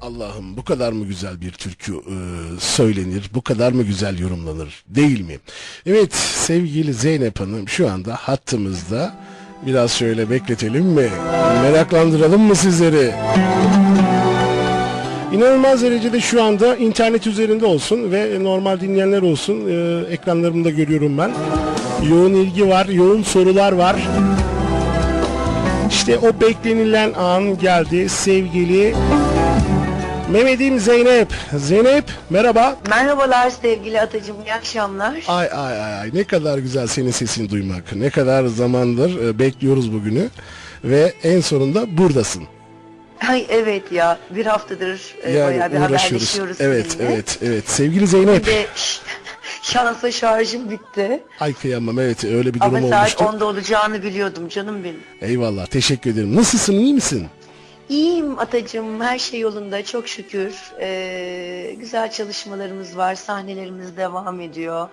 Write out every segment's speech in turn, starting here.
Allah'ım bu kadar mı güzel bir türkü e, söylenir, bu kadar mı güzel yorumlanır değil mi? Evet sevgili Zeynep Hanım şu anda hattımızda. Biraz şöyle bekletelim mi? Meraklandıralım mı sizleri? İnanılmaz derecede şu anda internet üzerinde olsun ve normal dinleyenler olsun e, ekranlarımda görüyorum ben. Yoğun ilgi var, yoğun sorular var. İşte o beklenilen an geldi sevgili Mehmet'im Zeynep. Zeynep merhaba. Merhabalar sevgili Atacığım, iyi akşamlar. Ay ay ay ay ne kadar güzel senin sesini duymak. Ne kadar zamandır e, bekliyoruz bugünü ve en sonunda buradasın. Ay evet ya, bir haftadır e, Yani bayağı bir uğraşıyoruz. haberleşiyoruz Evet seninle. evet evet. Sevgili Zeynep. Bir de ş- şansa şarjım bitti. Ay kıyamam evet öyle bir Ama durum saat olmuştu. 10'da olacağını biliyordum canım benim. Eyvallah teşekkür ederim. Nasılsın iyi misin? İyiyim Atacığım, her şey yolunda çok şükür. Ee, güzel çalışmalarımız var, sahnelerimiz devam ediyor.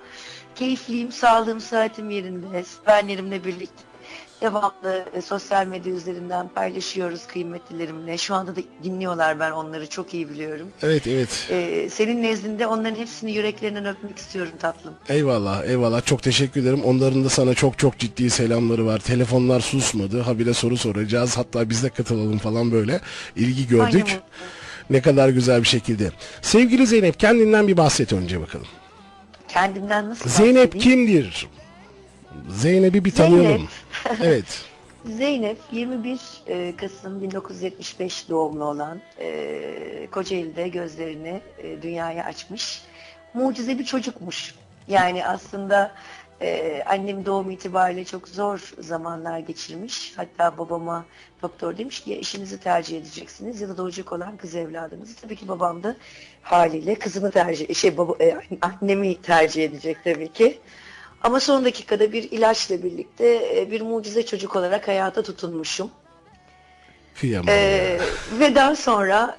Keyifliyim, sağlığım, saatim yerinde. Sevenlerimle birlikte devamlı e, sosyal medya üzerinden paylaşıyoruz kıymetlilerimle. Şu anda da dinliyorlar ben onları çok iyi biliyorum. Evet evet. Ee, senin nezdinde onların hepsini yüreklerinden öpmek istiyorum tatlım. Eyvallah eyvallah çok teşekkür ederim. Onların da sana çok çok ciddi selamları var. Telefonlar susmadı. Habire soru soracağız. Hatta biz de katılalım falan böyle. İlgi gördük. Aynen. Ne kadar güzel bir şekilde. Sevgili Zeynep kendinden bir bahset önce bakalım. Kendimden nasıl Zeynep bahsedeyim? kimdir? Zeynep'i bir tanıyalım. Zeynep. evet. Zeynep 21 e, Kasım 1975 doğumlu olan e, Kocaeli'de gözlerini e, dünyaya açmış. Mucize bir çocukmuş. Yani aslında e, annem doğum itibariyle çok zor zamanlar geçirmiş. Hatta babama doktor demiş ki ya eşinizi tercih edeceksiniz ya da doğacak olan kız evladınızı. Tabii ki babam da haliyle kızını tercih, şey baba, e, annemi tercih edecek tabii ki. Ama son dakikada bir ilaçla birlikte e, bir mucize çocuk olarak hayata tutunmuşum. Kıyamam. Ee, ve daha sonra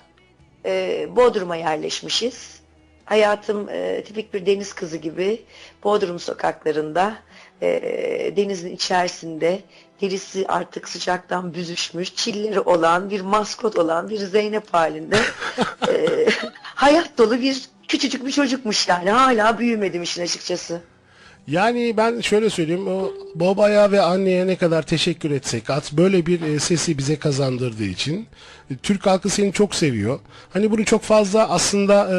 e, Bodrum'a yerleşmişiz. Hayatım e, tipik bir deniz kızı gibi Bodrum sokaklarında e, denizin içerisinde derisi artık sıcaktan büzüşmüş, çilleri olan, bir maskot olan bir Zeynep halinde e, hayat dolu bir küçücük bir çocukmuş yani. Hala büyümedim işin açıkçası. Yani ben şöyle söyleyeyim, o babaya ve anneye ne kadar teşekkür etsek at böyle bir e, sesi bize kazandırdığı için e, Türk halkı seni çok seviyor. Hani bunu çok fazla aslında e,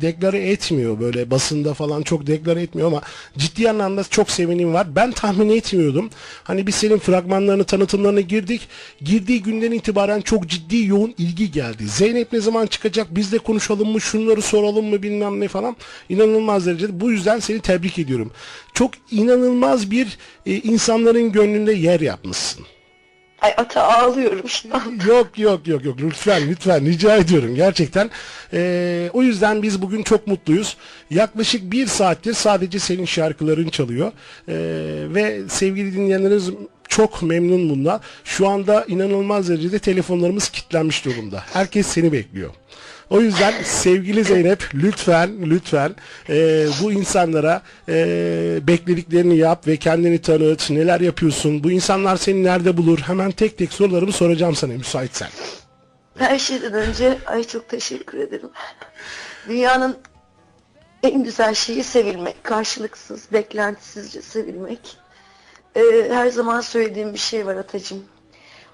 deklare etmiyor böyle basında falan çok deklare etmiyor ama ciddi anlamda çok sevinim var. Ben tahmin etmiyordum. Hani biz senin fragmanlarını, tanıtımlarına girdik. Girdiği günden itibaren çok ciddi yoğun ilgi geldi. Zeynep ne zaman çıkacak? Biz de konuşalım mı? Şunları soralım mı? Bilmem ne falan. İnanılmaz derecede. Bu yüzden seni tebrik ediyorum. Çok inanılmaz bir e, insanların gönlünde yer yapmışsın. Ay ata ağlıyorum şu an. Yok yok yok yok lütfen lütfen rica ediyorum gerçekten. Ee, o yüzden biz bugün çok mutluyuz. Yaklaşık bir saattir sadece senin şarkıların çalıyor. Ee, ve sevgili dinleyenleriniz çok memnun bundan. Şu anda inanılmaz derecede telefonlarımız kilitlenmiş durumda. Herkes seni bekliyor. O yüzden sevgili Zeynep lütfen lütfen e, bu insanlara e, beklediklerini yap ve kendini tanıt. Neler yapıyorsun? Bu insanlar seni nerede bulur? Hemen tek tek sorularımı soracağım sana müsaitsen. Her şeyden önce ay çok teşekkür ederim. Dünyanın en güzel şeyi sevilmek. Karşılıksız, beklentisizce sevilmek. Ee, her zaman söylediğim bir şey var Atacığım.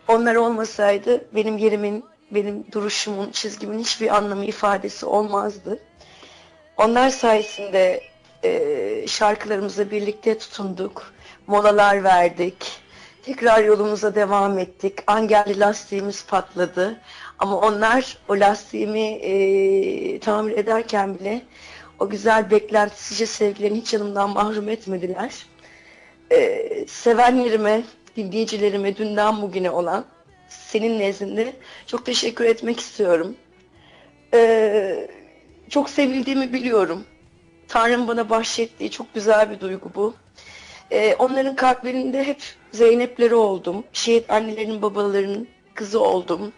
Onlar olmasaydı benim yerimin, benim duruşumun, çizgimin hiçbir anlamı ifadesi olmazdı. Onlar sayesinde e, şarkılarımıza birlikte tutunduk, molalar verdik, tekrar yolumuza devam ettik. Angelli lastiğimiz patladı ama onlar o lastiğimi e, tamir ederken bile o güzel beklentisizce sevgilerini hiç yanımdan mahrum etmediler. E, sevenlerime, dinleyicilerime dünden bugüne olan senin nezdinde çok teşekkür etmek istiyorum. Ee, çok sevildiğimi biliyorum. Tanrım bana bahşettiği çok güzel bir duygu bu. Ee, onların kalplerinde hep Zeynep'leri oldum. Şehit annelerin babalarının kızı oldum.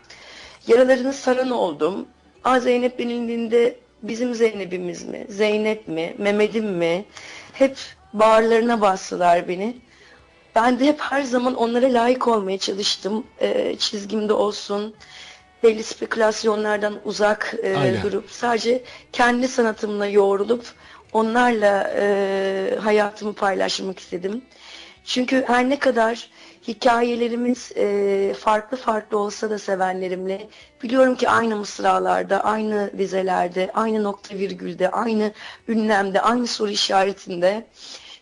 Yaralarını saran oldum. Aa Zeynep denildiğinde bizim Zeynep'imiz mi? Zeynep mi? Mehmet'im mi? Hep bağırlarına bastılar beni. Ben de hep her zaman onlara layık olmaya çalıştım. Ee, çizgimde olsun, belli spekülasyonlardan uzak e, Aynen. durup sadece kendi sanatımla yoğrulup onlarla e, hayatımı paylaşmak istedim. Çünkü her ne kadar hikayelerimiz e, farklı farklı olsa da sevenlerimle biliyorum ki aynı mısralarda, aynı dizelerde, aynı nokta virgülde, aynı ünlemde, aynı soru işaretinde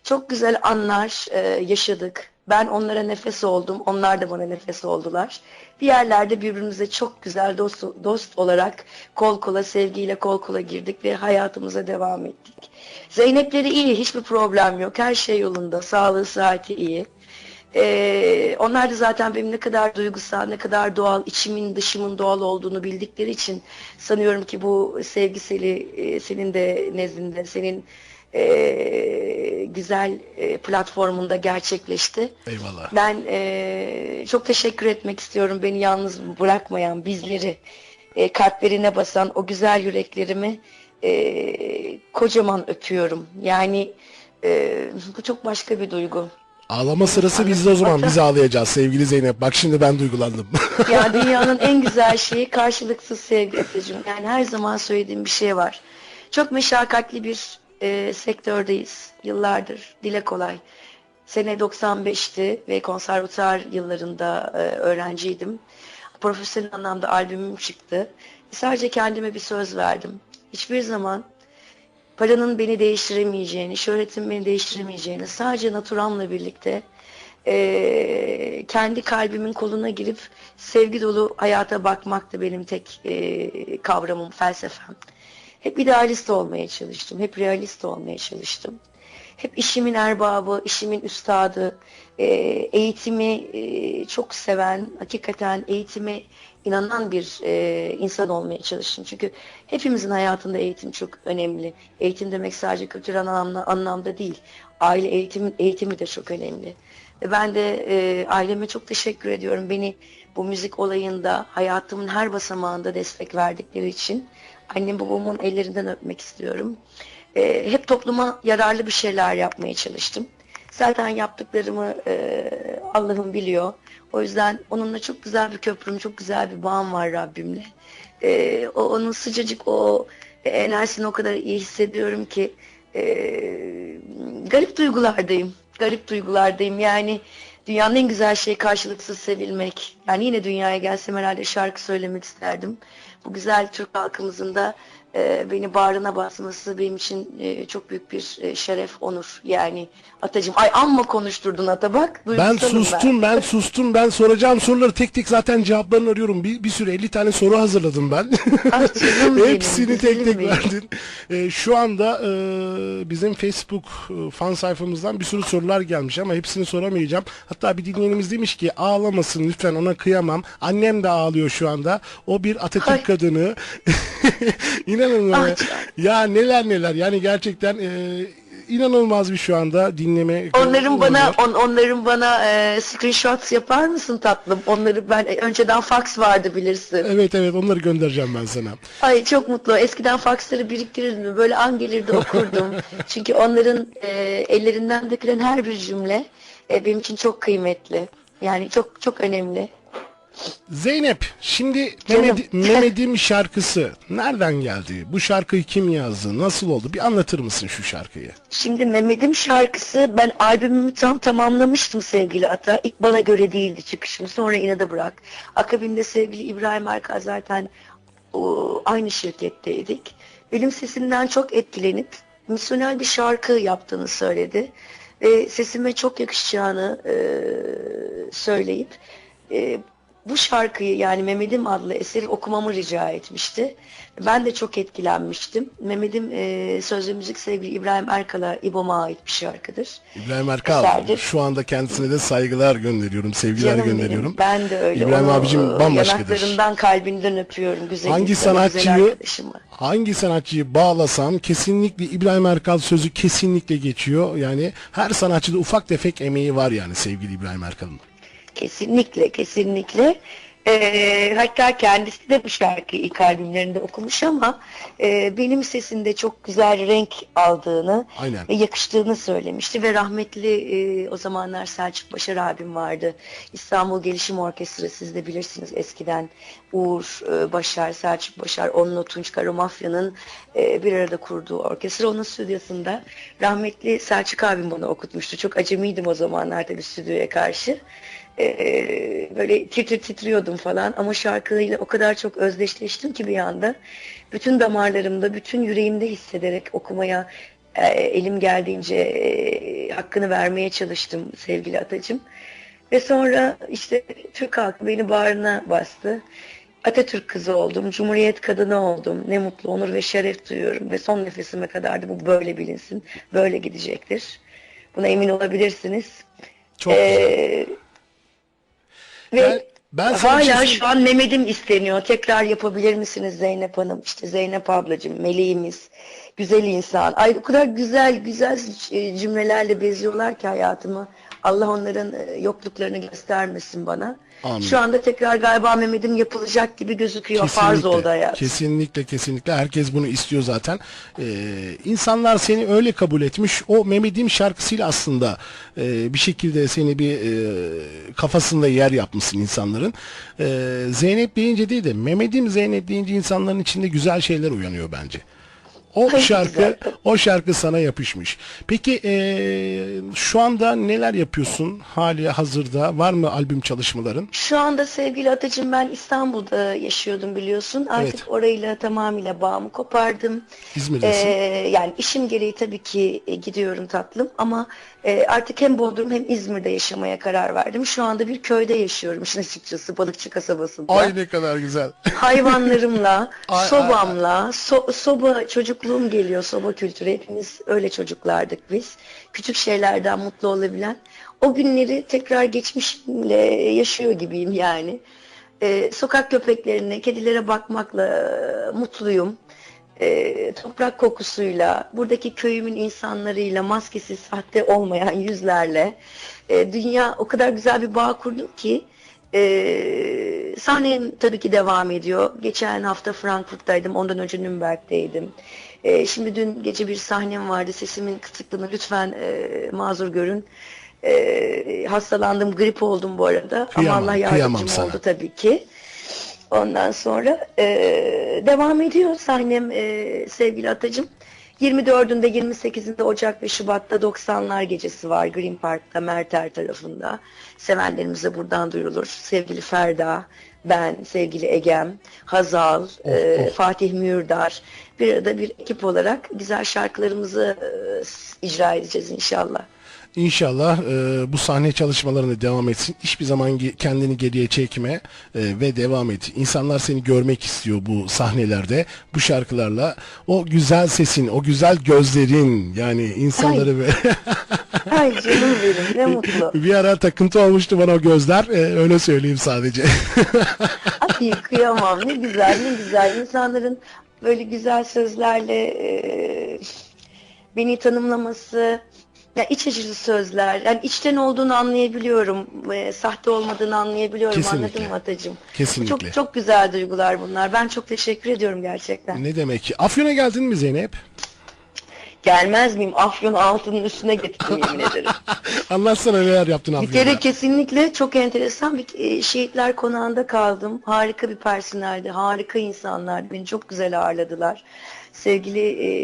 çok güzel anlar e, yaşadık. Ben onlara nefes oldum, onlar da bana nefes oldular. Bir yerlerde birbirimize çok güzel dost, dost olarak kol kola, sevgiyle kol kola girdik ve hayatımıza devam ettik. Zeynepleri iyi, hiçbir problem yok. Her şey yolunda, sağlığı, sıhhati iyi. Ee, onlar da zaten benim ne kadar duygusal, ne kadar doğal, içimin dışımın doğal olduğunu bildikleri için sanıyorum ki bu sevgiseli e, senin de nezdinde, senin e, güzel e, platformunda gerçekleşti. Eyvallah. Ben e, çok teşekkür etmek istiyorum beni yalnız bırakmayan bizleri, e, kalplerine basan o güzel yüreklerimi e, kocaman öpüyorum. Yani e, bu çok başka bir duygu. Ağlama sırası bizde o zaman. Biz ağlayacağız sevgili Zeynep. Bak şimdi ben duygulandım. Ya dünyanın en güzel şeyi karşılıksız sevgi Efe'cim. Yani her zaman söylediğim bir şey var. Çok meşakkatli bir e, sektördeyiz. Yıllardır. Dile kolay. Sene 95'ti ve konservatuar yıllarında e, öğrenciydim. Profesyonel anlamda albümüm çıktı. Sadece kendime bir söz verdim. Hiçbir zaman paranın beni değiştiremeyeceğini, şöhretin beni değiştiremeyeceğini, sadece naturamla birlikte eee, kendi kalbimin koluna girip sevgi dolu hayata bakmak da benim tek eee, kavramım, felsefem. Hep idealist olmaya çalıştım, hep realist olmaya çalıştım. Hep işimin erbabı, işimin üstadı, eee, eğitimi eee, çok seven, hakikaten eğitime inanan bir eee, insan olmaya çalıştım. Çünkü hepimizin hayatında eğitim çok önemli. Eğitim demek sadece kültürel anlamda, anlamda değil. Aile eğitimi, eğitimi de çok önemli. Ben de aileme çok teşekkür ediyorum. Beni bu müzik olayında hayatımın her basamağında destek verdikleri için. Annem babamın ellerinden öpmek istiyorum. Eee, hep topluma yararlı bir şeyler yapmaya çalıştım. Zaten yaptıklarımı eee, Allah'ım biliyor. O yüzden onunla çok güzel bir köprüm, çok güzel bir bağım var Rabbimle. Eee, o onun sıcacık o enerjisini o kadar iyi hissediyorum ki eee, garip duygulardayım. Garip duygulardayım. Yani dünyanın en güzel şeyi karşılıksız sevilmek. Yani yine dünyaya gelsem herhalde şarkı söylemek isterdim. Bu güzel Türk halkımızın da e, beni bağrına basması benim için e, çok büyük bir e, şeref, onur. Yani Atacığım, ay amma konuşturdun Ata bak. Ben sustum, ben sustum. Ben soracağım soruları tek tek zaten cevaplarını arıyorum. Bir, bir sürü 50 tane soru hazırladım ben. Canım benim, Hepsini tek tek benim. verdin. Ee, şu anda e, bizim Facebook e, fan sayfamızdan bir sürü sorular gelmiş ama hepsini soramayacağım. Hatta bir dinleyenimiz demiş ki ağlamasın lütfen ona kıyamam. Annem de ağlıyor şu anda. O bir Atatürk Ay. kadını. İnanın bana. canım. Ya neler neler yani gerçekten e, inanılmaz bir şu anda dinleme. Onların bana on, onların bana e, screenshots yapar mısın tatlım? Onları ben e, önceden fax vardı bilirsin. Evet evet onları göndereceğim ben sana. Ay çok mutlu. Eskiden faksları biriktirirdim. Böyle an gelirdi okurdum. Çünkü onların e, ellerinden dökülen her bir cümle e, benim için çok kıymetli. Yani çok çok önemli. Zeynep şimdi. Mehmet, şarkısı nereden geldi? Bu şarkıyı kim yazdı? Nasıl oldu? Bir anlatır mısın şu şarkıyı? Şimdi Mehmet'im şarkısı ben albümümü tam tamamlamıştım sevgili Ata. İlk bana göre değildi çıkışım. Sonra inada bırak. Akabinde sevgili İbrahim Erkal zaten o, aynı şirketteydik. Benim sesimden çok etkilenip misyonel bir şarkı yaptığını söyledi. Ve sesime çok yakışacağını e, söyleyip e, bu şarkıyı yani Mehmet'im adlı eseri okumamı rica etmişti. Ben de çok etkilenmiştim. Mehmet'im e, söz ve müzik sevgili İbrahim Erkal'a İBOM'a ait bir şarkıdır. İbrahim Erkal Eserdir. şu anda kendisine de saygılar gönderiyorum, sevgiler Canım benim, gönderiyorum. Ben de öyle. İbrahim Onu, abicim e, bambaşkadır. Yanaklarından kalbinden öpüyorum. Güzel Hangi güzel sanatçıyı arkadaşımı. hangi sanatçıyı bağlasam kesinlikle İbrahim Erkal sözü kesinlikle geçiyor. Yani her sanatçıda ufak tefek emeği var yani sevgili İbrahim Erkal'ın. Kesinlikle, kesinlikle. Ee, hatta kendisi de bu şarkıyı ilk albümlerinde okumuş ama e, benim sesimde çok güzel renk aldığını Aynen. ve yakıştığını söylemişti ve rahmetli e, o zamanlar Selçuk Başar abim vardı. İstanbul Gelişim Orkestrası siz de bilirsiniz eskiden Uğur e, Başar, Selçuk Başar, onunla Tunç Karamafya'nın e, bir arada kurduğu orkestra. Onun stüdyosunda rahmetli Selçuk abim bana okutmuştu. Çok acemiydim o zamanlar tabii stüdyoya karşı. Ee, böyle titir titriyordum falan ama şarkıyla o kadar çok özdeşleştim ki bir anda bütün damarlarımda, bütün yüreğimde hissederek okumaya e, elim geldiğince e, hakkını vermeye çalıştım sevgili Atacığım. Ve sonra işte Türk halkı beni bağrına bastı. Atatürk kızı oldum, Cumhuriyet kadını oldum. Ne mutlu, onur ve şeref duyuyorum ve son nefesime kadar da bu böyle bilinsin, böyle gidecektir. Buna emin olabilirsiniz. Çok güzel. Ve Ben- ben şey hala şu an Mehmet'im isteniyor. Tekrar yapabilir misiniz Zeynep Hanım? İşte Zeynep ablacığım, meleğimiz, güzel insan. Ay o kadar güzel güzel e, cümlelerle beziyorlar ki hayatımı. Allah onların e, yokluklarını göstermesin bana. Amin. Şu anda tekrar galiba Mehmet'im yapılacak gibi gözüküyor. Farz oldu hayat. Kesinlikle kesinlikle herkes bunu istiyor zaten. Ee, insanlar seni öyle kabul etmiş. O Mehmet'im şarkısıyla aslında e, bir şekilde seni bir e, kafasında yer yapmışsın insanların. Ee, Zeynep deyince değil de Mehmet'im Zeynep deyince insanların içinde güzel şeyler uyanıyor bence. O Ay, şarkı güzel. o şarkı sana yapışmış. Peki e, şu anda neler yapıyorsun hali hazırda? Var mı albüm çalışmaların? Şu anda sevgili Atacığım ben İstanbul'da yaşıyordum biliyorsun. Artık Evet. orayla tamamıyla bağımı kopardım. İzmir'desin. Ee, yani işim gereği tabii ki e, gidiyorum tatlım ama e, artık hem Bodrum hem İzmir'de yaşamaya karar verdim. Şu anda bir köyde yaşıyorum işin açıkçası Balıkçı kasabasında. Ay ne kadar güzel. Hayvanlarımla, Ay, ay, sobamla, so- soba çocukluğum geliyor, soba kültürü. Hepimiz öyle çocuklardık biz. Küçük şeylerden mutlu olabilen. O günleri tekrar geçmişimle yaşıyor gibiyim yani. Ee, sokak köpeklerine, kedilere bakmakla e, mutluyum. Ee, toprak kokusuyla, buradaki köyümün insanlarıyla, maskesiz, sahte olmayan yüzlerle. e, dünya o kadar güzel bir bağ kurdum ki ee, sahnem tabii ki devam ediyor. Geçen hafta Frankfurt'taydım. Ondan önce Nürnberg'deydim. Ee, şimdi dün gece bir sahnem vardı. Sesimin kısıklığını lütfen e, mazur görün. Ee, hastalandım, grip oldum bu arada. Kıyamam, Ama Allah yardımcım sana. oldu tabii ki. Ondan sonra e, devam ediyor sahnem e, sevgili Atacığım. 24'ünde 28'inde Ocak ve Şubat'ta 90'lar gecesi var Green Park'ta Merter tarafında. Sevenlerimize buradan duyurulur. Sevgili Ferda, ben, sevgili Egem, Hazal, e, oh. Fatih Mürdar bir arada bir ekip olarak güzel şarkılarımızı e, icra edeceğiz inşallah. İnşallah e, bu sahne çalışmalarını devam etsin. Hiçbir zaman kendini geriye çekme e, ve devam et. İnsanlar seni görmek istiyor bu sahnelerde, bu şarkılarla. O güzel sesin, o güzel gözlerin yani insanları böyle Ay canım benim ne mutlu. bir ara takıntı olmuştu bana o gözler. E, öyle söyleyeyim sadece. Ay kıyamam ne güzel ne güzel insanların böyle güzel sözlerle e, beni tanımlaması ya iç açıcı sözler yani içten olduğunu anlayabiliyorum e, sahte olmadığını anlayabiliyorum Kesinlikle. anladın mı Atacığım? Kesinlikle. Çok çok güzel duygular bunlar ben çok teşekkür ediyorum gerçekten. ne demek ki? Afyon'a geldin mi Zeynep? Gelmez miyim Afyon altının üstüne getirdim yemin ederim. Anlatsana neler yaptın Bir Afyon'da. kere kesinlikle çok enteresan bir e, şehitler konağında kaldım. Harika bir personeldi, harika insanlardı. Beni çok güzel ağırladılar. Sevgili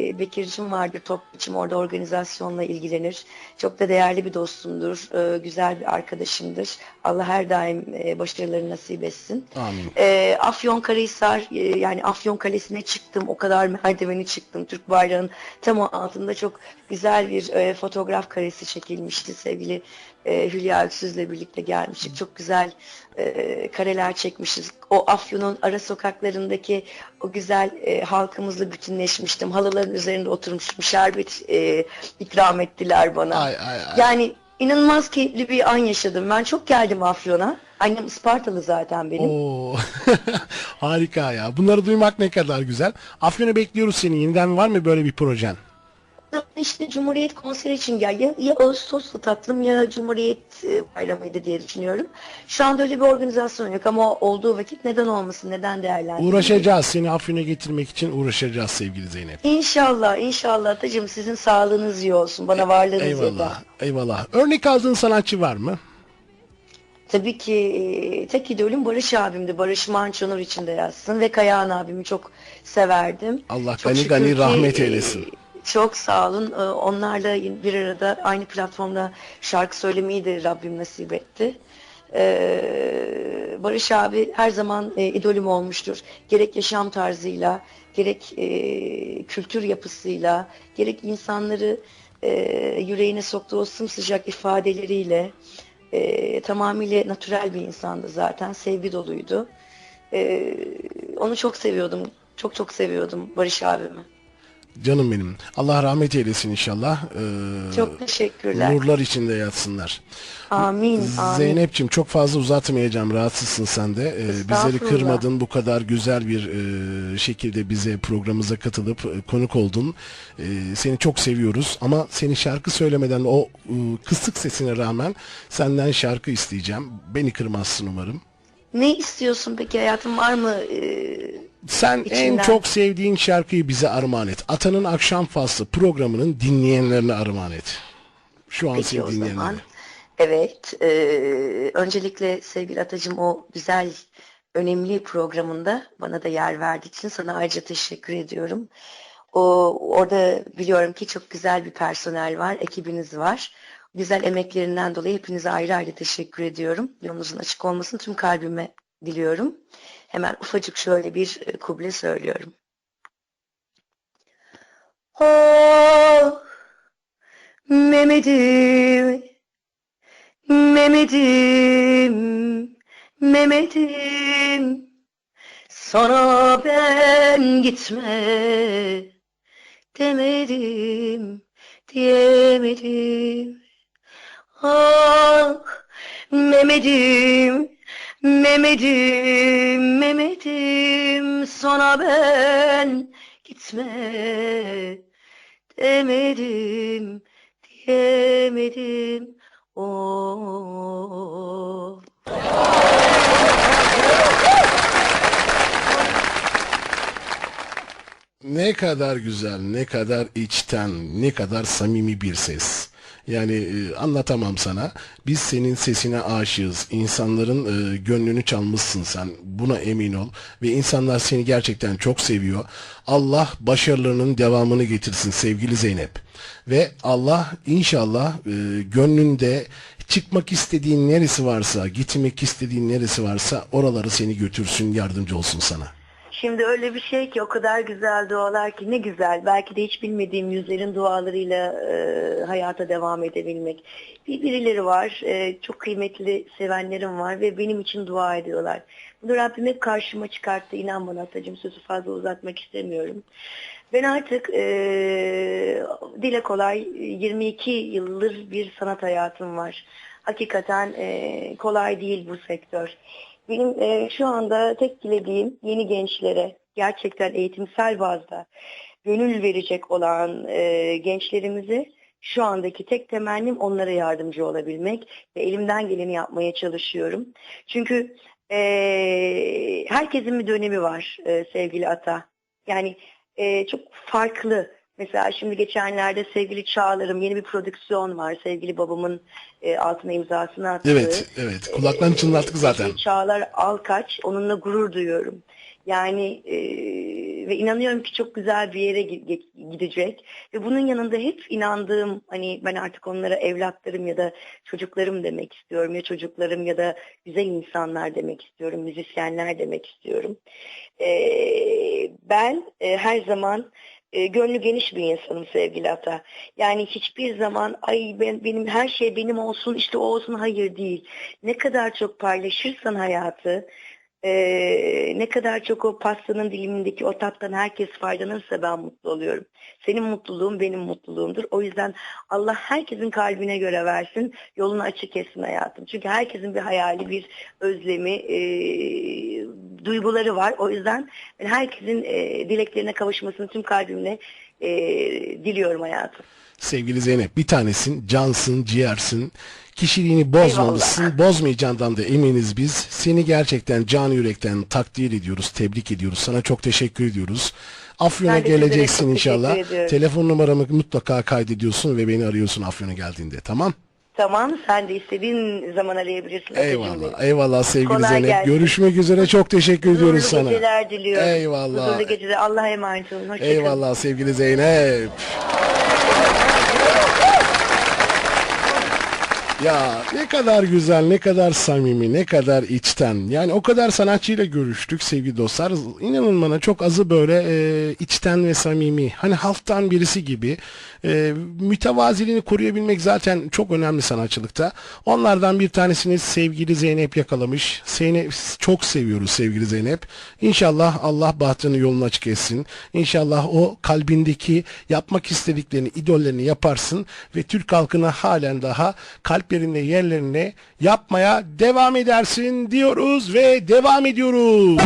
e, Bekir'cim vardır Topçum orada organizasyonla ilgilenir. Çok da değerli bir dostumdur, e, güzel bir arkadaşımdır. Allah her daim e, başarıları nasip etsin. Amin. E, Afyon Karahisar e, yani Afyon Kalesi'ne çıktım. O kadar merdiveni çıktım. Türk bayrağının tam altında çok güzel bir e, fotoğraf karesi çekilmişti. Sevgili e, Hülya Öksüz'le birlikte gelmiştik. Çok güzel e, kareler çekmişiz. O Afyon'un ara sokaklarındaki o güzel e, halkımızla bütünleşmiştim. Halıların üzerinde oturmuştum. Şerbet e, ikram ettiler bana. Ay, ay, ay. Yani inanılmaz keyifli bir an yaşadım. Ben çok geldim Afyon'a. Annem Ispartalı zaten benim. Oo. Harika ya. Bunları duymak ne kadar güzel. Afyon'u bekliyoruz seni. Yeniden var mı böyle bir projen? İşte Cumhuriyet konseri için gel. Ya, ya Ağustos'ta tatlım ya Cumhuriyet e, bayramıydı diye düşünüyorum. Şu anda öyle bir organizasyon yok ama olduğu vakit neden olmasın, neden değerlendirmeyin? Uğraşacağız. Seni Afyon'a getirmek için uğraşacağız sevgili Zeynep. İnşallah, inşallah Atacığım sizin sağlığınız iyi olsun. Bana varlığınız yeter. Eyvallah. Eyvallah. Örnek aldığın sanatçı var mı? Tabii ki e, tek idolüm Barış abimdi. Barış Manço Nur içinde yazsın ve Kayahan abimi çok severdim. Allah Çok gani gani rahmet e, eylesin. Çok sağ olun. E, Onlarla bir arada aynı platformda şarkı söylemeyi de Rabbim nasip etti. E, Barış abi her zaman e, idolüm olmuştur. Gerek yaşam tarzıyla, gerek e, kültür yapısıyla, gerek insanları e, yüreğine soktuğu sımsıcak ifadeleriyle e, tamamıyla natürel bir insandı zaten. Sevgi doluydu. Onu çok seviyordum. Çok çok seviyordum Barış abimi. Canım benim. Allah rahmet eylesin inşallah. Ee, Çok teşekkürler. Nurlar içinde yatsınlar. Amin. Zeynep'ciğim çok fazla uzatmayacağım. Rahatsızsın sen de. Ee, bizleri kırmadın. Bu kadar güzel bir e, şekilde bize programımıza katılıp e, konuk oldun. E, seni çok seviyoruz ama seni şarkı söylemeden o e, kısık sesine rağmen senden şarkı isteyeceğim. Beni kırmazsın umarım. Ne istiyorsun peki hayatım var mı? Ee, Sen en İçinden. çok sevdiğin şarkıyı bize armağan et. Atanın Akşam Faslı programının dinleyenlerine armağan et. Şu an Peki seni o zaman. Evet. e, öncelikle sevgili Atacığım o güzel, önemli programında bana da yer verdiği için sana ayrıca teşekkür ediyorum. O orada biliyorum ki çok güzel bir personel var, ekibiniz var. Güzel emeklerinden dolayı hepinize ayrı ayrı teşekkür ediyorum. Yolunuzun açık olmasını tüm kalbime diliyorum. Hemen ufacık şöyle bir e, kuble söylüyorum. Oh, Mehmet'im, Mehmet'im, Mehmet'im, sana ben gitme demedim, diyemedim. Ah, Mehmet'im, Mehmet'im, Mehmet'im, sana ben gitme demedim, diyemedim. Oh. Ne kadar güzel, ne kadar içten, ne kadar samimi bir ses. Yani e, anlatamam sana. Biz senin sesine aşığız. İnsanların e, gönlünü çalmışsın sen. Buna emin ol. Ve insanlar seni gerçekten çok seviyor. Allah başarılarının devamını getirsin sevgili Zeynep. Ve Allah inşallah e, gönlünde çıkmak istediğin neresi varsa, gitmek istediğin neresi varsa oraları seni götürsün, yardımcı olsun sana. Şimdi öyle bir şey ki o kadar güzel dualar ki ne güzel. Belki de hiç bilmediğim yüzlerin dualarıyla e, hayata devam edebilmek. Bir birileri var, e, çok kıymetli sevenlerim var ve benim için dua ediyorlar. Bunu Rabbim hep karşıma çıkarttı. İnan bana Atacığım sözü fazla uzatmak istemiyorum. Ben artık e, dile kolay 22 yıldır bir sanat hayatım var. Hakikaten e, kolay değil bu sektör. Benim e, şu anda tek dilediğim yeni gençlere gerçekten eğitimsel bazda gönül verecek olan e, gençlerimizi şu andaki tek temennim onlara yardımcı olabilmek ve elimden geleni yapmaya çalışıyorum. Çünkü e, herkesin bir dönemi var e, sevgili Ata. Yani e, çok farklı. Mesela şimdi geçenlerde sevgili Çağlar'ım yeni bir prodüksiyon var. Sevgili babamın e, altına imzasını attığı. Evet, evet. Kulaklarını çınlattık zaten. Sevgili Çağlar Alkaç. Onunla gurur duyuyorum. Yani e, ve inanıyorum ki çok güzel bir yere gidecek. Ve bunun yanında hep inandığım hani ben artık onlara evlatlarım ya da çocuklarım demek istiyorum. Ya çocuklarım ya da güzel insanlar demek istiyorum. Müzisyenler demek istiyorum. E, ben e, her zaman e, gönlü geniş bir insanım sevgili Ata. Yani hiçbir zaman ay ben benim her şey benim olsun işte o olsun hayır değil. Ne kadar çok paylaşırsan hayatı e, ne kadar çok o pastanın dilimindeki o tattan herkes faydalanırsa ben mutlu oluyorum. Senin mutluluğun benim mutluluğumdur. O yüzden Allah herkesin kalbine göre versin. Yolunu açık etsin hayatım. Çünkü herkesin bir hayali, bir özlemi, e, duyguları var. O yüzden ben herkesin e, dileklerine kavuşmasını tüm kalbimle e, diliyorum hayatım. Sevgili Zeynep bir tanesin, cansın, ciğersin. Kişiliğini bozmamışsın, bozmayacağından da eminiz biz. Seni gerçekten can yürekten takdir ediyoruz, tebrik ediyoruz. Sana çok teşekkür ediyoruz. Afyon'a geleceksin inşallah. Telefon numaramı mutlaka kaydediyorsun ve beni arıyorsun Afyon'a geldiğinde tamam? Tamam sen de istediğin zaman arayabilirsin. Eyvallah, eyvallah sevgili Kolay Zeynep. gelsin. Görüşmek üzere, çok teşekkür ediyoruz Huzurlu sana. geceler diliyorum. Eyvallah. Huzurlu geceler. Allah'a emanet olun. Hoşçakalın. Eyvallah sevgili Zeynep. Ya ne kadar güzel, ne kadar samimi, ne kadar içten. Yani o kadar sanatçıyla görüştük sevgili dostlar. İnanın bana çok azı böyle e, içten ve samimi. Hani halktan birisi gibi. E, mütevaziliğini koruyabilmek zaten çok önemli sanatçılıkta. Onlardan bir tanesini sevgili Zeynep yakalamış. Zeynep çok seviyoruz sevgili Zeynep. İnşallah Allah bahtını yolunu açık etsin. İnşallah o kalbindeki yapmak istediklerini, idollerini yaparsın ve Türk halkına halen daha kalplerinde yerlerine yapmaya devam edersin diyoruz ve devam ediyoruz.